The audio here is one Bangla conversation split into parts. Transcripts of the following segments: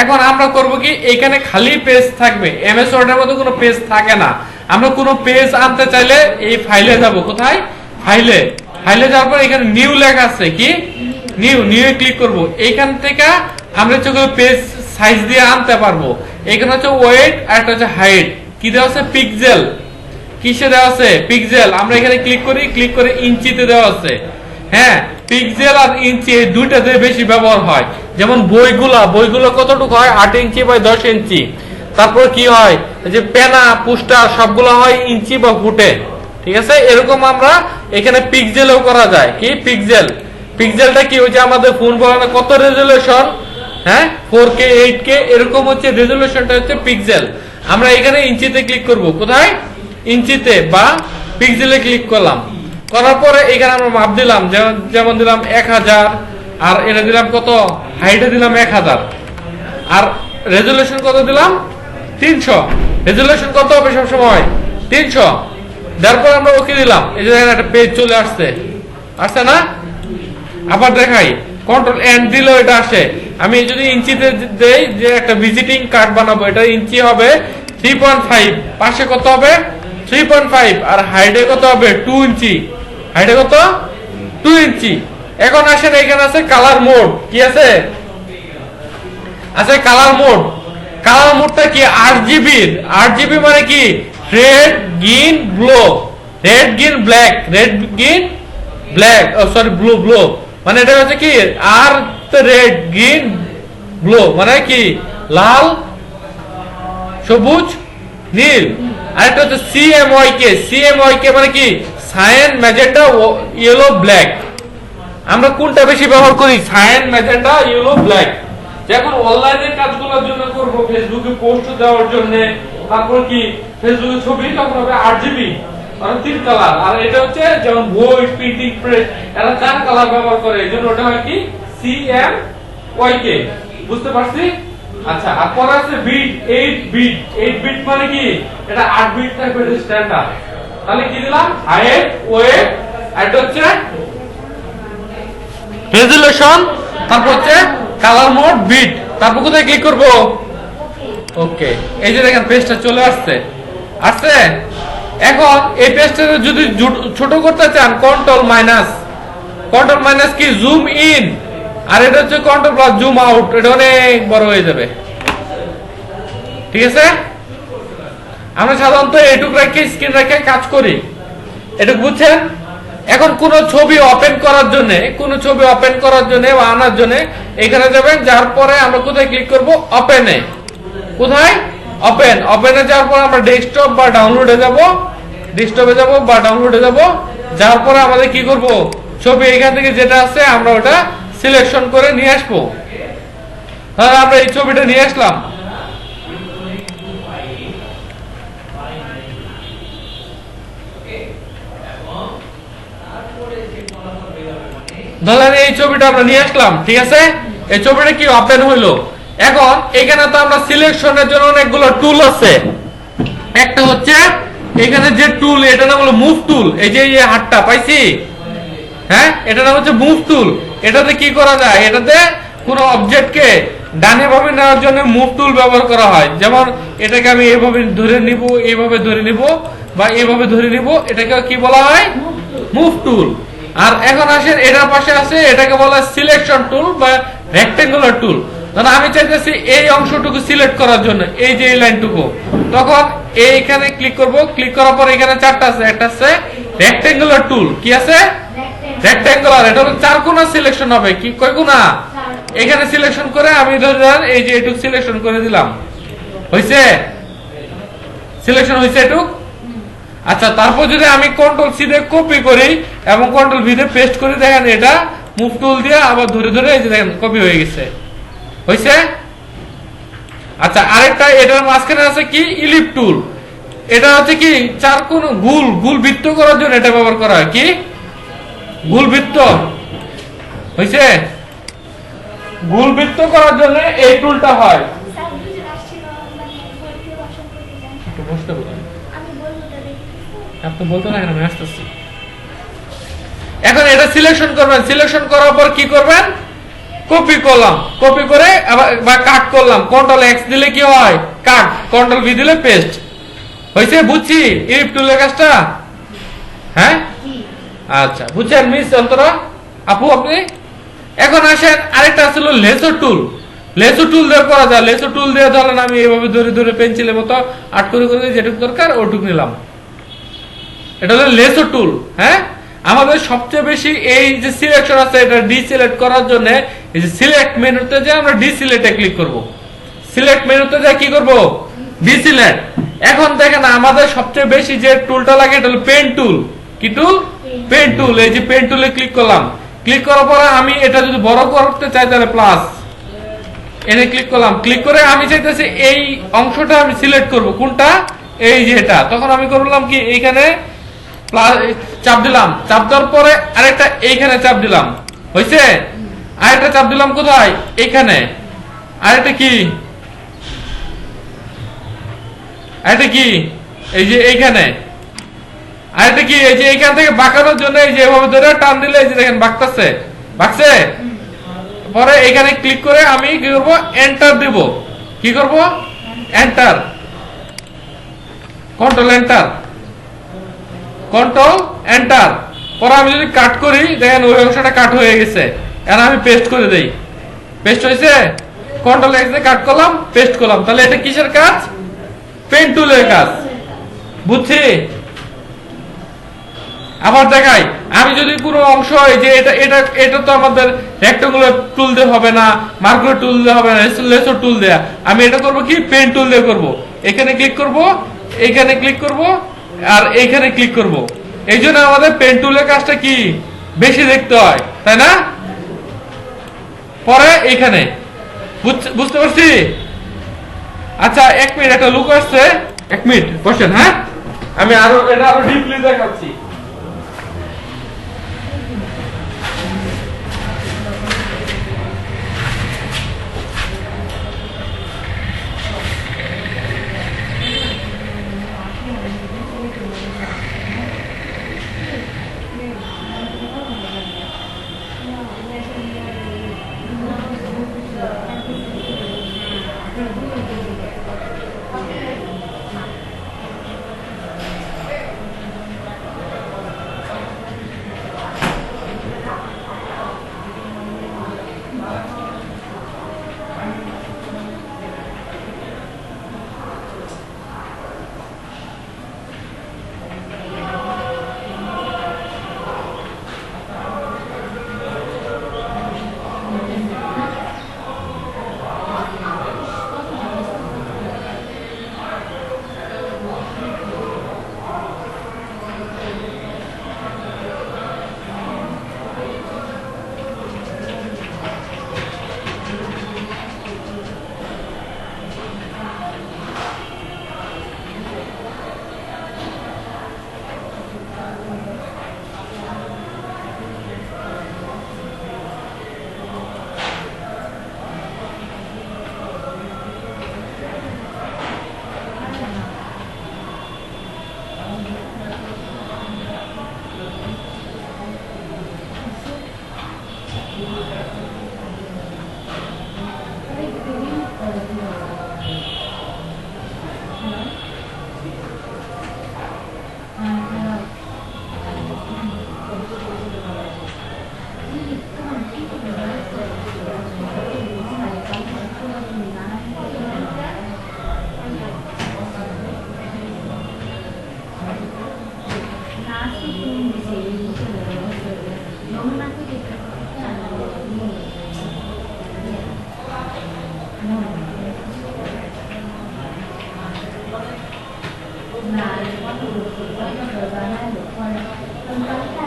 এখন আমরা করব কি, এখানে খালি পেজ থাকবে। এমএস ওয়ার্ডের মধ্যে কোনো পেজ থাকে না। আমরা কোনো পেজ আনতে চাইলে এই ফাইলে যাব। কোথায়? ফাইলে ফাইলে যাওয়ার পর এখানে নিউ লেখা আছে কি? নিউ নিউ ক্লিক করব। এইখান থেকে আমরা হচ্ছে পেজ সাইজ দিয়ে আনতে পারব। এখানে হচ্ছে ওয়েট আর একটা হচ্ছে হাইট কি দেওয়া আছে? পিক্সেল কিসে দেওয়া আছে? পিক্সেল আমরা এখানে ক্লিক করি ক্লিক করে ইঞ্চিতে দেওয়া আছে। হ্যাঁ? পিক্সেল আর ইঞ্চি এই দুইটাতে বেশি ব্যবহার হয়। যেমন বইগুলা, বইগুলো কতটুকু হয়? আট ইঞ্চি বা দশ ইঞ্চি। তারপর কি হয়? যে পেনা, পুস্টার, সবগুলো হয় ইঞ্চি বা ফুটে। ঠিক আছে? এরকম আমরা এখানে পিক্সেলও করা যায়। কি? পিক্সেল পিক্সেলটা কি? হচ্ছে আমাদের ফোন বলানো কত রেজুলেশন হ্যাঁ? ফোর কে, এইট কে, এরকম হচ্ছে রেজুলেশনটা হচ্ছে পিক্সেল আমরা এখানে ইঞ্চিতে ক্লিক করব। কোথায়? ইঞ্চিতে বা পিক্সেলে ক্লিক করলাম। করার পরে এখানে আমরা মাপ দিলাম যেমন দিলাম এক হাজার, আর এটা দিলাম কত? হাইটে দিলাম এক হাজার। আর রেজুলেশন কত দিলাম? তিনশো। রেজুলেশন কত হবে সবসময়? তিনশো। তারপর আমরা ওকে দিলাম। এই যে দেখেন একটা পেজ চলে আসছে। আসছে না? আবার দেখাই। কন্ট্রোল এন দিলেও এটা আসে। আমি যদি ইঞ্চিতে দেই যে একটা ভিজিটিং কার্ড বানাবো, এটা ইঞ্চি হবে থ্রি পয়েন্ট ফাইভ পাশে কত হবে? থ্রি পয়েন্ট ফাইভ আর হাইটে কত হবে? টু ইঞ্চি। হাইটে কত? টু ইঞ্চি। এখন আসেন এখানে আছে কালার মোড। কি আছে? আছে কালার মোড। কালার মোডটা কি? আট জিবির আট জিবি মানে কি? Red green blue red green black red green black sorry blue blue মানে এটা হচ্ছে কি? আর রেড গ্রিন ব্লু মানে কি? লাল, সবুজ, নীল। আর এটা হচ্ছে সিএমওয়াই কে সিএমওয়াই কে মানে কি? সায়েন ম্যাজেন্টা ইয়েলো ব্ল্যাক আমরা কোনটা বেশি ব্যবহার করি? সায়েন ম্যাজেন্টা ইয়েলো ব্ল্যাক যখন অনলাইনে কাজগুলোর জন্য করব ফেসবুকে পোস্ট দেওয়ার জন্য, তারপর কি ফেসবুকে ছবি, তখন হবে আট জিবি মানে তিন কালার আর এটা হচ্ছে যেমন বই প্রিন্টিং প্রেস এরা চার কালার ব্যবহার করে, এই জন্য ওটা হয় কি? সি এম ওয়াই কে বুঝতে পারছি? আচ্ছা আর পরে আছে bit eight bit eight bit মানে কি? এটা আট বিট থাকবে স্ট্যান্ডার্ড তাহলে কি দিলাম? হাইট ওয়েট হচ্ছে রেজুলেশন, তারপর হচ্ছে কালার মোড, বিট। তারপর কোথায় ক্লিক করব? ওকে, এই যে দেখেন পেজটা চলে আসছে। আসছে? এখন এই পেজটা যদি ছোট করতে চান কন্ট্রোল মাইনাস কন্ট্রোল মাইনাস কি? জুম ইন আর এটা হচ্ছে কন্ট্রোল প্লাস জুম আউট এটা অনেক বড় হয়ে যাবে। ঠিক আছে? আমরা সাধারণত এটুক রেখে, স্ক্রিন রেখে কাজ করি। এটা বুঝছেন? এখন কোন ছবি ওপেন করার জন্য, কোন ছবি ওপেন করার জন্য বা আনার জন্য এখানে যাবেন যার পরে আমরা কোথায় ক্লিক করব? ওপেনে কোথায়? ওপেন ওপেনে যাওয়ার পর আমরা ডেস্কটপ বা ডাউনলোডে যাব। ডেস্কটপে যাব বা ডাউনলোডে যাব। যার পরে আমাদের কি করব? ছবি এখান থেকে যেটা আছে, আমরা ওটা সিলেকশন করে নিয়ে আসব। তাহলে আমরা এই ছবিটা নিয়ে আসলাম। ধরেন এই ছবিটা আমরা নিয়ে আসলাম ঠিক আছে? এই ছবিটা কি ওপেন হইল? এখন এখানে তো আমরা সিলেকশনের জন্য অনেকগুলো টুল আছে। একটা হচ্ছে এখানে যে টুল এটা নাম হলো মুভ টুল এই যে এই হাতটা পাইছি? হ্যাঁ? এটা নাম হচ্ছে মুভ টুল এটাতে কি করা যায়? এটাতে কোন অবজেক্টকে ডানে ভাবে নেওয়ার জন্য মুভ টুল ব্যবহার করা হয়। যেমন এটাকে আমি এইভাবে ধরে নিব এইভাবে ধরে নিব বা এইভাবে ধরে নিব এটাকে কি বলা হয়? মুভ টুল আর এখন আসেন এটার পাশে আছে এটাকে বলা সিলেকশন টুল বা রেক্টেঙ্গুলার টুল ধরুন আমি চাইতেছি এই অংশটুকু সিলেক্ট করার জন্য এই যে এই লাইনটুকু। তখন এইখানে ক্লিক করব ক্লিক করার পর এখানে চারটা আছে একটা আছে রেক্টেঙ্গুলার টুল কি আছে? রেক্টেঙ্গুলার এটা হলো চার কোণা সিলেকশন হবে কি কয় কোণা এখানে সিলেকশন করে আমি ধরেন এই যে এটুক সিলেকশন করে দিলাম। হইছে? সিলেকশন হইছে এটুক? আচ্ছা তারপর যদি আমি কন্ট্রোল সি দিয়ে কপি করি এবং কন্ট্রোল ভি দিয়ে পেস্ট করে, দেখেন এটা মুভ টুল দিয়ে আবার ধরে ধরে এই যে দেখেন কপি হয়ে গেছে। হইছে? আচ্ছা আরেকটা, এটার মাঝখানে আছে কি? ইলিপ টুল এটা হচ্ছে কি? চার কোন গুল গুল বৃত্ত করার জন্য এটা ব্যবহার করা হয়। কি? গুল বৃত্ত। হইছে? গুল বৃত্ত করার জন্য এই টুলটা হয় স্যার দুজন আসছিল মানে ভর্তি ভাষণ করতে চান একটু বসতে বলুন আমি বলব তাদের আপনি বলতে না, আমি আসতেছি। এখন এটা সিলেকশন করবেন। সিলেকশন করার পর কি করবেন? কপি করলাম। কপি করে বা কাট করলাম। কন্ট্রোল এক্স দিলে কি হয়? কাট কন্ট্রোল ভি দিলে পেস্ট হয়েছে? বুঝছি? কাজটা হ্যাঁ? আচ্ছা বুঝছেন মিস অন্তরা আপু, আপনি? এখন আসেন, আরেকটা ছিল লেসো টুল লেসো টুল দিয়ে করা যায়। লেসো টুল দিয়ে ধরেন আমি এভাবে ধরে ধরে পেন্সিলের মতো আট করে করে যেটুকু দরকার, ওটুকু নিলাম। এটা হলো লেসো টুল হ্যাঁ? আমাদের সবচেয়ে বেশি এই যে সিলেকশন আছে এটা ডি সিলেক্ট করার জন্য এই যে সিলেক্ট মেনুতে যে আমরা ডি সিলেক্টে ক্লিক করব। সিলেক্ট মেনুতে যা কি করব? ডি সিলেক্ট এখন দেখেন আমাদের সবচেয়ে বেশি যে টুলটা লাগে এটা হলো পেন টুল কি টুল পেন টুল এই যে পেন টুলে ক্লিক করলাম। ক্লিক করার পরে আমি এটা যদি বড় করতে চাই তাহলে প্লাস এনে ক্লিক করলাম। ক্লিক করে আমি চাইতেছি এই অংশটা আমি সিলেক্ট করব। কোনটা? এই যে এটা। তখন আমি করলাম কি এইখানে চাপ দিলাম। চাপ দেওয়ার পরে আরেকটা এইখানে চাপ দিলাম। হয়েছে আরেকটা চাপ দিলাম কোথায়? এইখানে। আরেকটা কি? আরেকটা কি? এই যে এইখানে। আরেকটা কি? এই যে এইখান থেকে বাঁকানোর জন্য এই যে এভাবে ধরে টান দিলে এই যে দেখেন বাঁকতেছে। বাঁকছে? পরে এখানে ক্লিক করে আমি কি করব? এন্টার দেব। কি করব? Enter control enter control enter পরে আমি যদি কাট করি, দেখেন ওই অংশটা কাট হয়ে গেছে। এখন আমি পেস্ট করে দেই। পেস্ট হয়েছে? কন্ট্রোল এক্স কাট করলাম পেস্ট করলাম। তাহলে এটা কিসের কাজ? পেন টুলের কাজ। বুঝছি? আবার দেখাই। আমি যদি কোনো অংশ, এই যে এটা এটা এটা তো আমাদের রেক্টাঙ্গুলার টুল দিয়ে হবে না মার্কুলার টুল দিয়ে হবে না লেসো টুল দেয়া। আমি এটা করব কি? পেন টুল দিয়ে করব। এখানে ক্লিক করব, এখানে ক্লিক করব। আর এইখানে ক্লিক করব। এই জন্য আমাদের পেন কাজটা কি? বেশি দেখতে হয়, তাই না? পরে এখানে বুঝতে পারছি? আচ্ছা এক মিনিট একটা লুক আসছে। এক মিনিট বসেন হ্যাঁ? আমি আরও এটা আরও ডিপলি দেখাচ্ছি। là quá nhiều quá nhiều và nay được thôi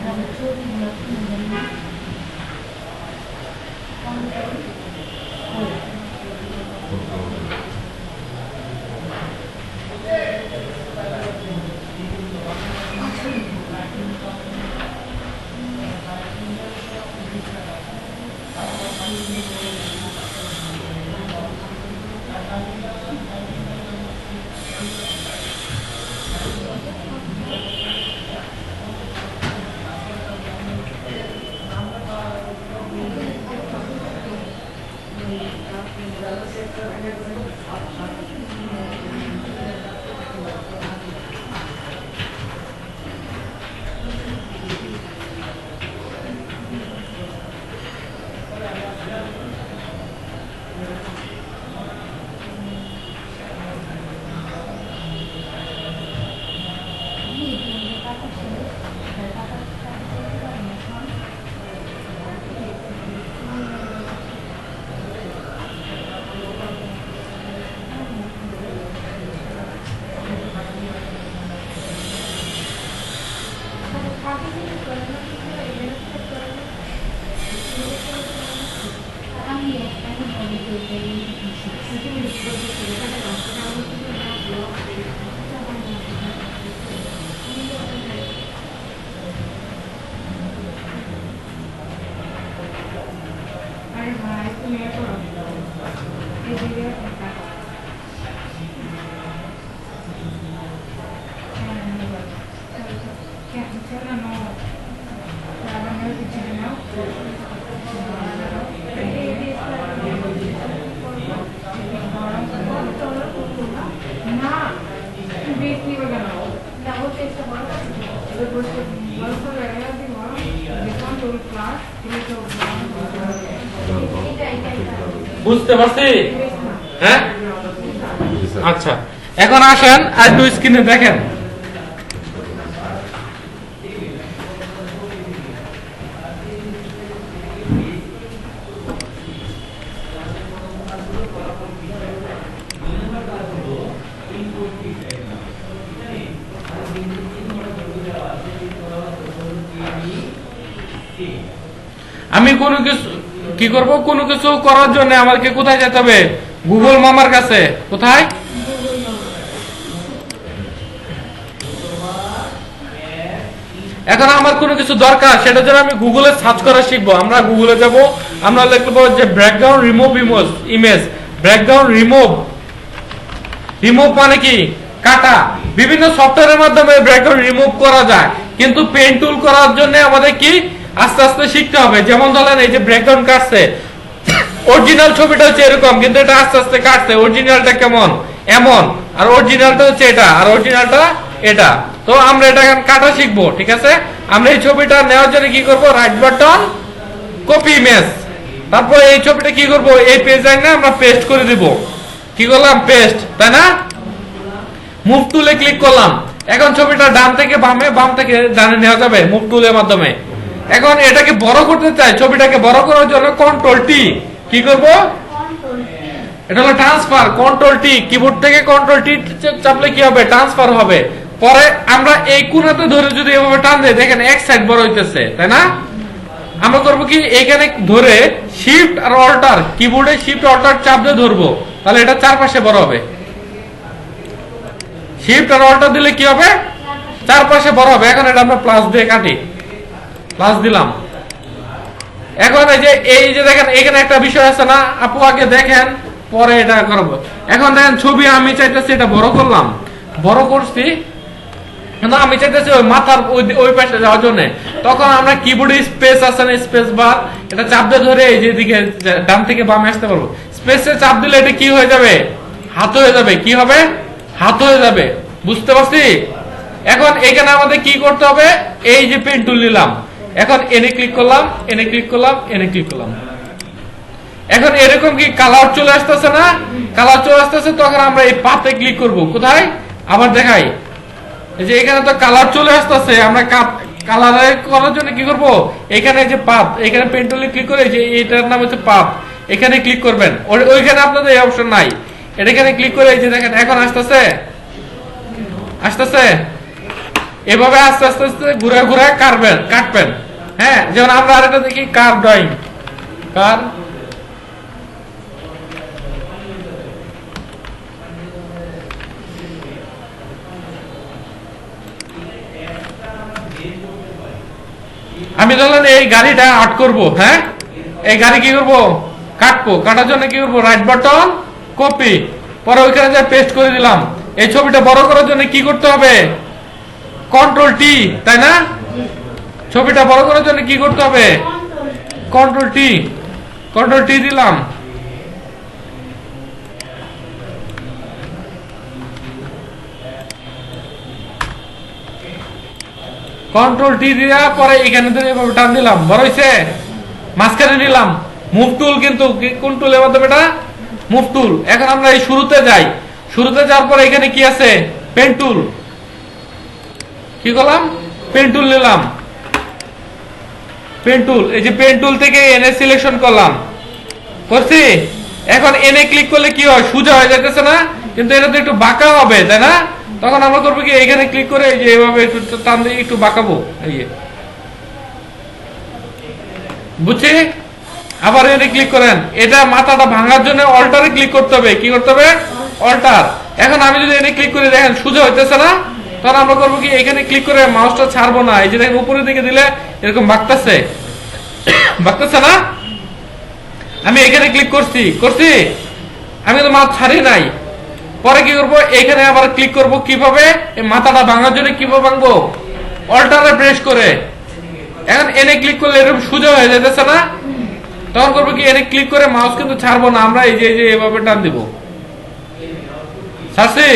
আরে বুঝতে পারছি? হ্যাঁ? আচ্ছা এখন আসেন আর একটু স্ক্রিনে দেখেন। আমি কোনো কিছু কি করব? কোনো কিছু করার জন্য আমাকে কোথায় যেতে হবে? গুগল মামার কাছে। কোথায়? এখন আমার কোনো কিছু দরকার, সেটার জন্য আমি গুগলে সার্চ করা শিখব। আমরা গুগলে যাব, আমরা লিখব যে background remove image image background remove remove মানে কি? কাটা। বিভিন্ন সফটওয়্যারের মাধ্যমে ব্যাকগ্রাউন্ড রিমুভ করা যায়। কিন্তু পেন টুল করার জন্য আমাদের কি? আস্তে আস্তে শিখতে হবে। যেমন ধরেন এই যে ব্যাকগ্রাউন্ড কাটছে অরিজিনাল ছবিটা হচ্ছে এরকম, কিন্তু এটা আস্তে আস্তে কাটছে। অরিজিনালটা কেমন? এমন। আর অরিজিনালটা হচ্ছে এটা, আর অরিজিনালটা এটা। তো আমরা এটা এখন কাটা শিখব, ঠিক আছে? আমরা এই ছবিটা নেওয়ার জন্য কি করব? রাইট বাটন কপি ইমেজ তারপর এই ছবিটা কি করব? এই পেজে না আমরা পেস্ট করে দিব। কি করলাম? পেস্ট তাই না? মুভ টুলে ক্লিক করলাম। এখন ছবিটা ডান থেকে বামে, বাম থেকে ডানে নেওয়া যাবে মুভ টুলের মাধ্যমে। এখন এটাকে বড় করতে চাই, ছবিটাকে বড় করার জন্য কন্ট্রোল টি কি করব? এটা হলো ট্রান্সফার কন্ট্রোল টি কিবোর্ড থেকে কন্ট্রোল টি চাপলে কি হবে? ট্রান্সফার হবে। পরে আমরা এই কোণাতে ধরে যদি এভাবে টান দেই, দেখেন এক সাইড বড় হইতেছে, তাই না? আমরা করব কি? এখানে ধরে শিফট আর অল্টার কিবোর্ডে শিফট অল্টার চাপ দিয়ে ধরবো। তাহলে এটা চারপাশে বড় হবে। শিফট আর অল্টার দিলে কি হবে? চারপাশে বড় হবে। এখন এটা আমরা প্লাস দিয়ে কাটি। প্লাস দিলাম। এখন এই যে এই যে দেখেন, এখানে একটা বিষয় আছে না, আপু আগে দেখেন, পরে এটা করব। এখন দেখেন, ছবি আমি চাইতেছি এটা বড় করলাম। বড় করছি, কিন্তু আমি চাইতেছি ওই মাথার ওই পাশে যাওয়ার জন্য। তখন আমরা কিবোর্ডে স্পেস আছে না স্পেস বার এটা চাপ দিয়ে ধরে এই যে দিকে ডান থেকে বামে আসতে পারব। স্পেসে চাপ দিলে এটা কি হয়ে যাবে? হাত হয়ে যাবে। কি হবে? হাত হয়ে যাবে। বুঝতে পারছি? এখন এখানে আমাদের কি করতে হবে? এই যে পেন টুল নিলাম। এখন এনে ক্লিক করলাম, এনে ক্লিক করলাম, এনে ক্লিক করলাম। এখন এরকম কি কালার চলে আসতেছে না? কালার চলে আসতেছে, তখন আমরা এই পাতে ক্লিক করব। কোথায়? আবার দেখাই। যে এখানে তো কালার চলে আসতেছে, আমরা কালার করার জন্য কি করব? এখানে যে পাত এখানে পেন্টুলে ক্লিক করে যে এটার নাম হচ্ছে পাত এখানে ক্লিক করবেন। ওইখানে আপনাদের এই অপশন নাই। এটা এখানে ক্লিক করে এই যে দেখেন, এখন আসতেছে। আসতেছে। এভাবে আস্তে আস্তে আস্তে ঘুরে ঘুরে কাটবেন কাটবেন। হ্যাঁ যেমন আমরা আরেকটা দেখি, কার ড্রয়িং? কার? আমি ধরলেন এই গাড়িটা আর্ট করব। হ্যাঁ? এই গাড়ি কি করব? কাটবো। কাটার জন্য কি করব? রাইট বাটন কপি পরে ওইখানে যা পেস্ট করে দিলাম। এই ছবিটা বড় করার জন্য কি করতে হবে? কন্ট্রোল টি তাই না? ছবিটা বড় করার জন্য কি করতে হবে? কন্ট্রোল টি কন্ট্রোল টি দিলাম। কন্ট্রোল টি দিয়া পরে এখানে ধরে এভাবে টান দিলাম। বড় হয়েছে মাঝখানে নিলাম। মুভ টুল কিন্তু কোন টুলের মাধ্যমে এটা? মুভ টুল এখন আমরা এই শুরুতে যাই। শুরুতে যাওয়ার পরে এখানে কি আছে? পেন টুল কি করলাম? পেন টুল নিলাম। পেন এই যে থেকে এনে সিলেকশন করলাম। করছি? এখন এনে ক্লিক করলে কি হয়? সোজা হয়ে না? কিন্তু এটা তো একটু বাঁকা হবে, তাই না? তখন আমরা করব কি এখানে ক্লিক করে এই যে এভাবে একটু টান দিয়ে একটু বাঁকাবো, এই। বুঝছি? আবার এনে ক্লিক করেন। এটা মাথাটা ভাঙার জন্য অল্টারে ক্লিক করতে হবে। কি করতে হবে? অল্টার এখন আমি যদি এনে ক্লিক করে, দেখেন সোজা হইতেছে না? তখন আমরা করব কি এখানে ক্লিক করে মাউসটা ছাড়বো না। এই যে দেখেন উপরের দিকে দিলে এরকম বাঁকতেছে বাঁকতেছে না? আমি এখানে ক্লিক করছি। করছি? আমি তো মাছ ছাড়ি নাই। পরে কি করব? এখানে আবার ক্লিক করব কীভাবে? মাথাটা ভাঙার জন্য কীভাবে ভাঙবো? অল্টারে প্রেস করে। এখন এনে ক্লিক করলে এরকম সোজা হয়ে যেতেছে না? তখন করব কি? এনে ক্লিক করে মাউস কিন্তু ছাড়বো না। আমরা এই যে এই যে, এভাবে টান দিব। ছাড়ছি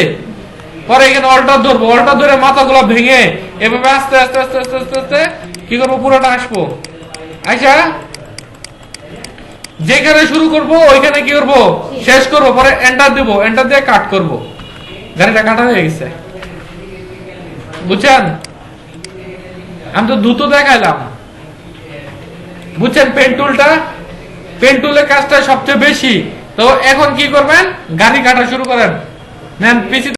পরে এখানে অল্টার ধরবো। অল্টার ধরে মাথাগুলো ভেঙে এভাবে আস্তে আস্তে আস্তে আস্তে আস্তে আস্তে কি করব? পুরোটা আসব। আচ্ছা যেখানে শুরু করব, ওইখানে কি করব? শেষ করব, পরে এন্টার দেব। এন্টার দিয়ে কাট করব। গাড়িটা কাটা হয়ে গেছে। বুঝছেন? আমি তো দ্রুত দেখাইলাম। বুঝছেন পেন টুলটা পেন টুলের কাজটা সবচেয়ে বেশি। তো এখন কি করবেন? গাড়ি কাটা শুরু করেন। নেন, পিসি